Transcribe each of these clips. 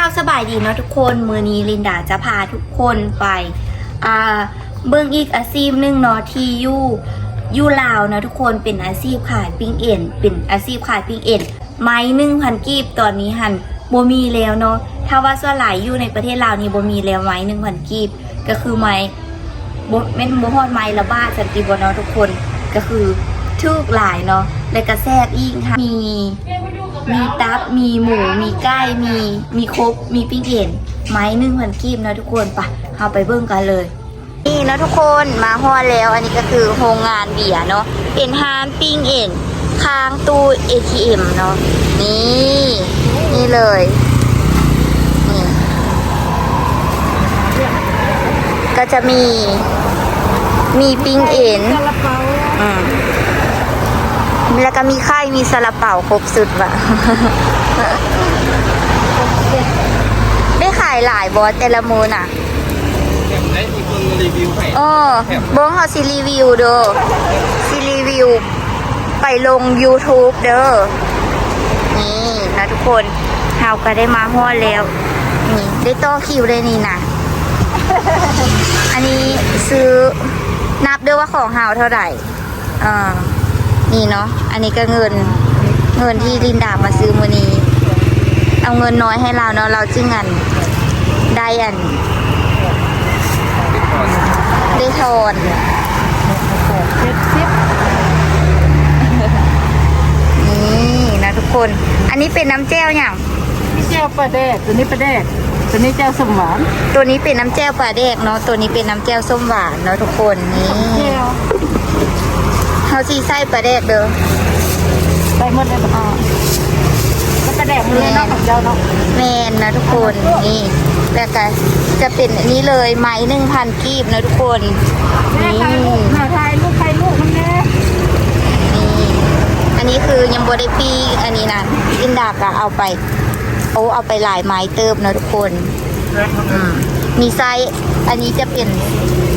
ก้าวสบายดีเนาะทุกคนมือนี้ลินดาจะพาทุกคนไปอ่าเบื้องอีกอาชีพหนึ่งเนาะที่ยู่ยู่ลาวเนาะทุกคนเป็นอาชีพขายปิ้งเอ็นเป็นอาชีพขายปิ้งเอ็นไม้หนึ่งพันกีบตอนนี้หันโบมีแล้วเนาะถ้าว่าส่วนหลายอยู่ในประเทศลาวนี่โบมีแล้วไม้หนึ่งพันกีบก็คือไม้บ่แม่นบ่ฮอดไม้ละบาสันติบ่เนาะทุกคนก็คือทึกหลายเนาะและก็แซบอีกค่ะมี มีตับ มีหมู มีไก่มี มีครบ มีปิ้งเอ็น ไม้นึ่งพันกีบนะทุกคนปะเอาไปเบิ่งกันเลย นี่นะทุกคนมาฮอดแล้ว อันนี้ก็คือโรงงานเบียร์เนาะเป็นฮานปิ้งเอ็นค้างตู้ ATM เนาะนี่ นี่เลยนี่ก็จะมีมีปิ้งเอ็นอืม แล้วก็มีไข่มีซาลาเปาครบสุดว่ะ ได้ขายหลายบอสแต่ละมูน่ะได้มีคนมารีวิวให้เออเบิ้งเขาสิรีวิวเด้อสิรีวิว ไปลง YouTube เด้อ นี่นะทุกคนเฮาก็ได้มาฮอดแล้ว นี่ ได้ต่อคิวเลยนี่นะอันนี้ซื้อนับด้วยว่าของเฮาเท่าไหร่อ่า นี่เนาะ อันนี้ก็เงิน เงินที่ลินดามาซื้อมือนี้ เอาเงินน้อยให้เราเนาะ เราจึงอันได้อันได้ทอนเจ็ดสิบนี่นะทุกคน อันนี้เป็นน้ำแจ่วอย่างนี่เจ้าปลาแดกตัวนี้ปลาแดกตัวนี้เจ้าสมหวาน ตัวนี้เป็นน้ำแจ่วปลาแดกเนาะ ตัวนี้เป็นน้ำแจ่วส้มหวานเนาะทุกคนนี่ เจ้าเฮาซีไส้ปลาแดกเด้อไปหมดเลยอ๋อแล้วปลาแดกเลยเนาะของเจ้าเนาะแมนนะทุกคนนี่แล้วก็จะเป็นอันนี้เลยไม้หนึ่งพันกีบนะทุกคนแม่นี่ถ่ายลูกหน้าถ่ายลูกถ่ายลูกมันแน่นี่อันนี้คือยังบได้ปีอันนี้นะอินดากะเอาไปโอ้เอาไปหลายไม้เติบนะทุกคนอืมมีไส้อันนี้จะเป็น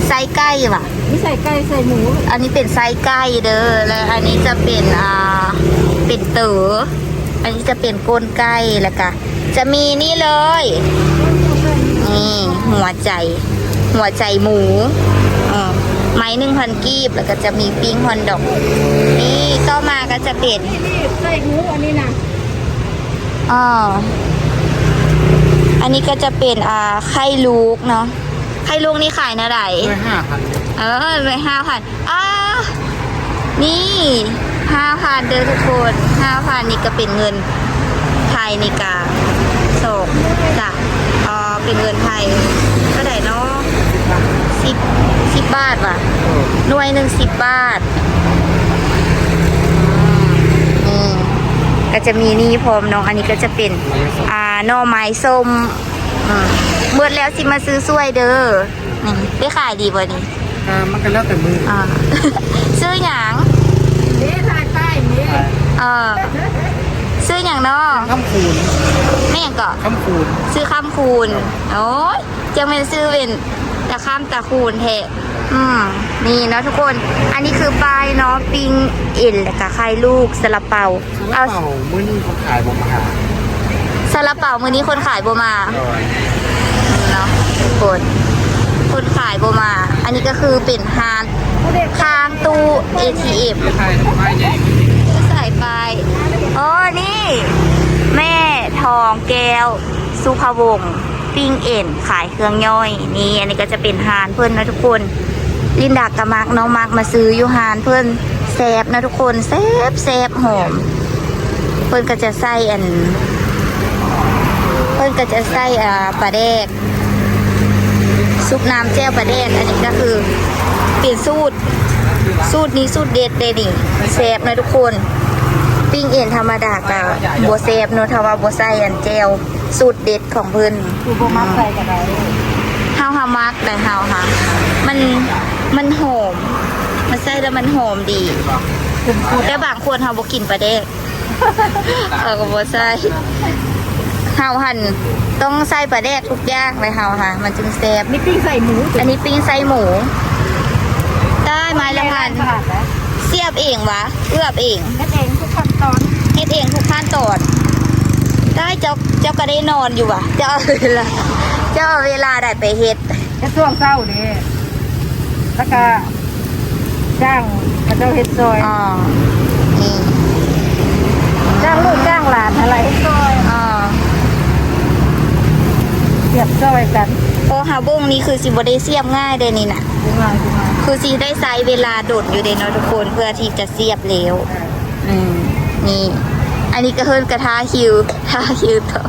ไส้ไก่ว่ะนี่ ใส่ไก่ใส่หมูอันนี้เป็นไส้ไก่เด้อแล้วอันนี้จะเป็นอ่าเป็นเต๋ออันนี้จะเป็นก้นไก่แล้วก็จะมีนี่เลยนี่หัวใจ หัวใจหมูอ่าไม้หนึ่งพันกีบแล้วก็จะมีปิ้งฮอนดอก นี่ต่อมาก็จะเป็นนี่ใส่หมูอันนี้นะอ่าอันนี้ก็จะเป็นอ่าไข่ลูกเนาะไข่ลูกนี่ขายนะไหนด้วยห้าพัน เออไปห้าพันอ้านี่ห้าพันเด้อทุกคนห้าพันนี่ก็เป็นเงินไทยในกาสองจ้ะอ๋อเป็นเงินไทยก็ได้เนาะสิบสิบบาทว่ะหน่วยหนึ่งสิบบาทนี่ก็จะมีนี่พร้อมเนาะอันนี้ก็จะเป็นอ่าน่อไม้ส้มเมื่อแล้วสิมาซื้อสวยเด้อนี่ได้ขายดีบ่นี่ อ่ามันก็แล้วแต่มืออ่า ซื้อหยังนี่ถ่ายป้ายนี่เออซื้อหยังเนาะข้ามคูณไม่หยังก็ข้ามคูณซื้อข้ามคูณโอ้ยจะเป็นซื้อเป็นตะข้ามตะคูณแทะอืมนี่เนาะทุกคนอันนี้คือป้ายเนาะปิงเอ็นแล้วก็ไข่ลูกสลับเปาซื้อเอาเปล่ามื้อนี้เขาขายบ่มาหาสลับเปามือนี้คนขายบ่มาอร่อยเนาะทุกคน คนขายบ่มา อันนี้ก็คือเป็นฮานคางตู้ ATM ใช่ไม้ใส่ไปโอ้นี่ แม่ทองแก้ว สุภวงศ์ปิ้งเอ็นขายเครื่องย่อย นี่อันนี้ก็จะเป็นฮานเพื่อนนะทุกคน ลินดากกับมักน้องมักมาซื้ออยูฮานเพื่อนแซบนะทุกคนแซบแซบหอม เพื่อนก็จะใส่อัน เพื่อนก็จะใส่อ่าปลาแดก ซุปน้ำแจ่วปลาแดกอันนี้ก็คือ เปลี่ยนสูตร สูตรนี้สูตรเด็ดเลยนี่แซบนะทุกคน ปิ้งเอ็นธรรมดากับบัวแซบเนอะถ้าว่าบัวใส่อันแจวสูตรเด็ดของเพิ่นดูโบมักใส่กันได้เฮาฮามักแต่เฮาค่ะมันมันหอม มันใส่แล้วมันหอมดีแต่บางคนเฮาบ่กินปลาแดกเขาก็บ่ใส่ เฮาหั่นต้องใส่ปลาแดกทุกอย่างเลยเฮาค่ะ มันจึงแซ่บนี่ปิ้งใส่หมูอันนี้ปิ้งไส้หมู ได้ไม้ละพันขาดนะเสียบเองวะเอือบเองแค่เองทุกขั้นตอนเฮ็ดเองทุกขั้นตอนได้ได้เจ้าเจ้าก็ได้นอนอยู่ว่ะเจ้าเอาเวลาเจ้าเอาเวลาได้ไปเฮ็ดแค่ช่วงเศร้าเด้แล้วก็จ้างกระเจ้าเฮ็ดซอยอ๋อนี่จ้างลูกจ้างหลานอะไรเฮ็ดซอย อ๋อ เสียบซอยกันโอ้หาบุ้งนี่คือสิบ่ได้เสียบง่ายเด้นี่น่ะ ดูงานดูงานคือสิได้ใช้เวลาโดดอยู่เด้เนาะทุกคนเพื่อที่จะเสียบแล้ว อืมนี่ อันนี้ก็เฮิรนกระทาคิวทาคิวต่อ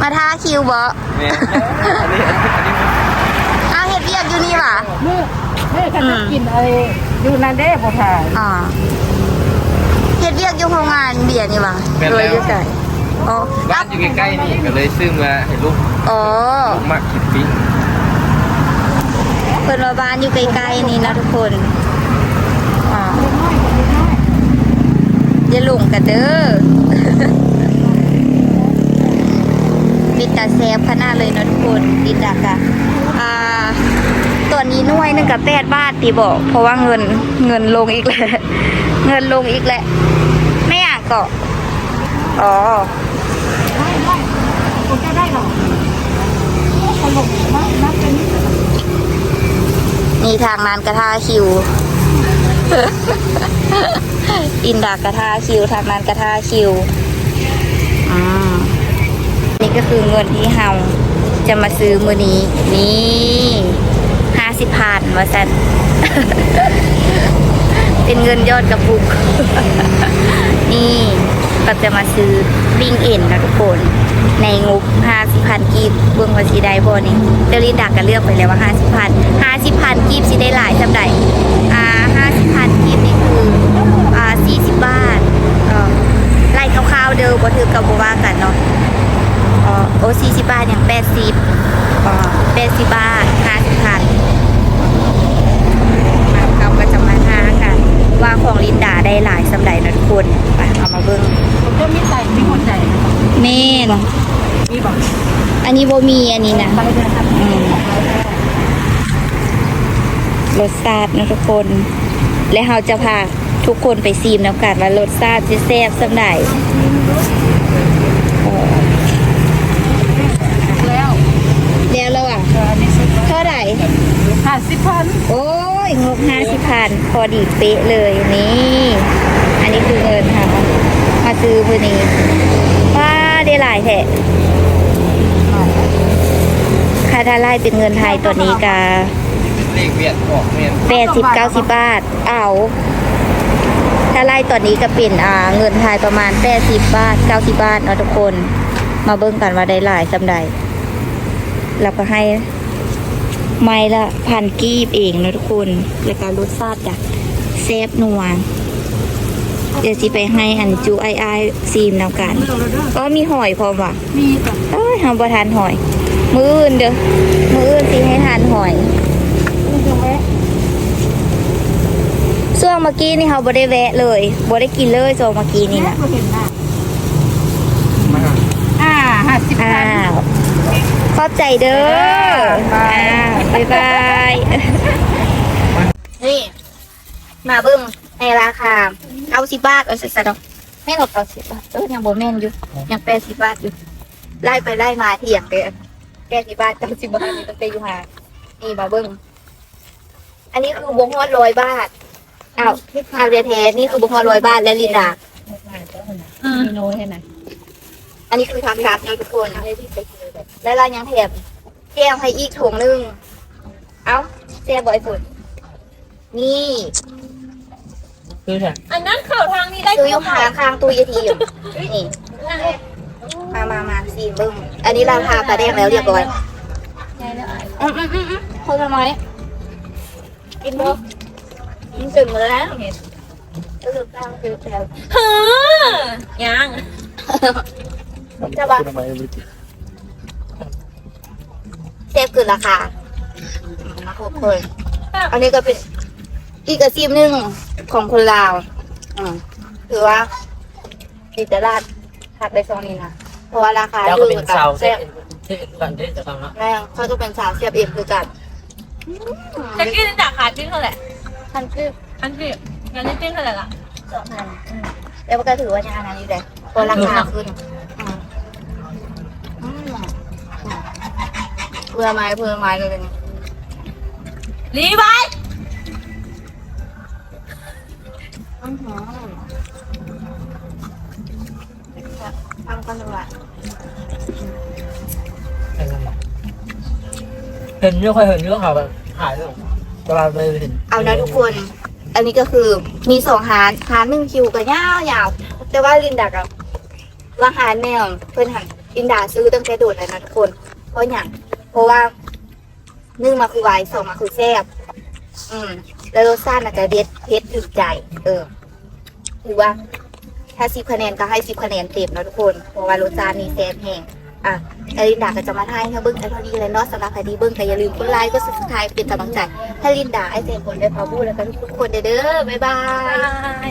มาทาคิวบ่เนี่ยอันนี้อันนี้อันนี้อ้าวเฮ็ดเวียกอยู่นี่ว่ะเมื่อเมื่อเขาอืจะมกินอะไรอยู่นั่นเด้บ่ถ่ายอ่าเฮ็ดเวียกอยู่โรงงานเบียร์นี่ว่ะโดยอยู่ไส อ๋อบ้านอยู่ใกล้ๆนี่ก็เลยซื้อมาให้ลูกอ๋อลูกมากคิดปิ้งเพิ่นว่าบ้านอยู่ใกล้ๆนี่นะทุกคนอ่าอย่าหลงกันเด้อมิตาแซฟขนาดเลยเนาะทุกคนดินดักอะอ่าตัวนี้หน่วยหนึงกับแปดบาทตีบอก เพราะว่าเงินเงินลงอีกแล้วเงินลงอีกแล้วไม่อยากเกาะ อ๋อไม่ไม่ผมจะได้หรอกตลกมากนะเป็นนี่ทางนานกระทาคิว อินดากระทาคิว ทางนานกระทาคิวอืมนี่ก็คือเงินที่เฮาจะมาซื้อมือนี้ นี่ห้าสิบพันมาสันเป็นเงินยอดกระปุก นี่ ก็จะมาซื้อปิ้งเอ็นนะทุกคน ในงบ50พันกีบเบื้องว่าสีได้บ่นี่เดลินดักก็เลือกไปแล้วว่า50พัน50พันกีบสิได้หลายจำใดอ่า50พันกีบนี่คืออ่า40บาทอ่อไล่คร่าวๆเด้อบ่ถือกับบ่ว่ากันเนาะอ๋อโอ้40บาทอย่าง80อ๋อ80บาท50พันเราก็จะมาหากันว่าของลินดาได้หลายสำใดนะทุกคนไปเอามาเบิ่ง ผมจะมีใส่มีหัวใจ แม่นมีบอกอันนี้บ่มีอันนี้นะไปเลยครับอืมรสชาตินะทุกคน และเราจะพาทุกคนไปซีมน้ำกันว่ารสชาติจะแซ่บสำใดเออแล้วแล้วแล้วอะอันนี้สุดเท่าไหร่ห้าสิบพันโอ้ยงบห้าสิบพันพอดีเป๊ะเลยนี่ อันนี้คือเงินค่ะมาซื้อมือนี้ว้าได้หลายแท้ค่าถ้าไล่เป็นเงินไทยตัวนี้กาเลขเวียดออกเมียนแปดสิบเก้าสิบบาท เอาถ้าไล่ตอนนี้ก็เป็นอ่าเงินไทยประมาณแปดสิบบาทเก้าสิบบาทเนาะทุกคน มาเบิ่งกันว่าได้หลายสำใดแล้วก็ให้ไม้ละพันกีบเองเนาะทุกคน แล้วก็รสชาติจ้ะแซ่บนัว เดี๋ยวสิไปให้อันจูไอไอซีมนำกัน ก็มีหอยพร้อมว่ะมีกับเอ้ยทำประทานหอย มืออื่นเด้อ มืออื่นสิให้ทานหอยนี่จะแวะช่วงเมื่อกี้นี่เขาบ่ได้แวะเลยบ่ได้กินเลยช่วงเมื่อกี้นี่นะก็เห็นหน้ามาอ่าห้าสิบอ้าพันวขอบใจเด้อบ๊ายบายอ้าวบ๊ายบาย นี่ มาเบิ่งในราคาเก้าสิบบาทเอาสิสะดอกแม่นบอกเก้าสิบบาทเออยังบ่แม่นอยู่ยังแปดสิบบาทอยู่ไล่ไปไล่มาเถียงกันแปดสิบบาทเก้าสิบบาทนี่ตั้งแต่อยู่หานี่มาเบิ่งอันนี้คือวงฮอดร้อยบาทอ้าวอ้าวเดแท้ๆนี่คือวงฮอดร้อยบาทและลินดามีโน้ตให้ไหนอันนี้คือทางการนะทุกคนและเรายังแถมแก้วให้อีกถุงหนึง เอ้าแซ่บบ่อยสุดนี่ คือไงอันนั้นเข่าทางนี้ได้ซื้ออยู่ข้างข้างตู้ยาทีอยู่นี่มามามาสีเบิ้งอันนี้ราคาปลาแดงแล้วเรียบร้อยอืมอืมอืมอืมคนละไม้กินบ่กินถึงแล้วนะก็คือข้างคือแล้วเฮ้อยังจะบ่ทำไมไม่ติดเซฟคือราคามาหกคนอันนี้ก็เป็น อีกอาชีพหนึ่งของคนลาวอืมถือว่าดีตลาดหักได้ซองนี้นะเพราะว่าราคาแล้วก็เป็นกัเสาแซ่บที่ก่อนที่จะทำนะแม่งเขาจะเป็นสาวเสียบเอ็มคือกันจะกินจากขาดจิ้งเท่าไหร่พันคืออันที่งั้นจิ้งเท่าไหร่ละสองพันอืมแล้วก็ถือว่ายังอันนั้นอยู่เลยพอราคาขึ้นอืมอืมเพื่อไม้เพื่อไม้เลยเนี่ยรีไว้ อือหือทำกันดีกว่าเห็นไม่ค่อยเห็นเรื่องข่าวแบบหายเลยเวลาไปเห็นเอานะทุกคน อันนี้ก็คือมีสองหารหารหนึ่งคิวก็ยาวยาวแต่ว่าลินดากับว่าหารแนวเพื่อนหันลินดาซื้อตั้งแต่โดดเลยนะทุกคน เพราะอย่างเพราะว่าหนึ่งมาคือไวสองมาคือแซ่บอืมแล้วรสชาติอาจจะเด็ดเผ็ดถึกใจ เออ ถือว่า ถ้าสิบคะแนนก็ให้สิบคะแนนเต็มนะทุกคนเพราะว่ารสชาตินี่แซ่บแห้งอะอลินดาก็จะมาทายให้เบิ้งไอเท่านี้เลยเนาะสำหรับใครที่เบิ้งก็อย่าลืมกดไลค์กดซับสไครป์เป็นกำลังใจให้ลินดาไอเซนคนได้พาวูแล้วก็ทุกคนเด้อบ๊ายบาย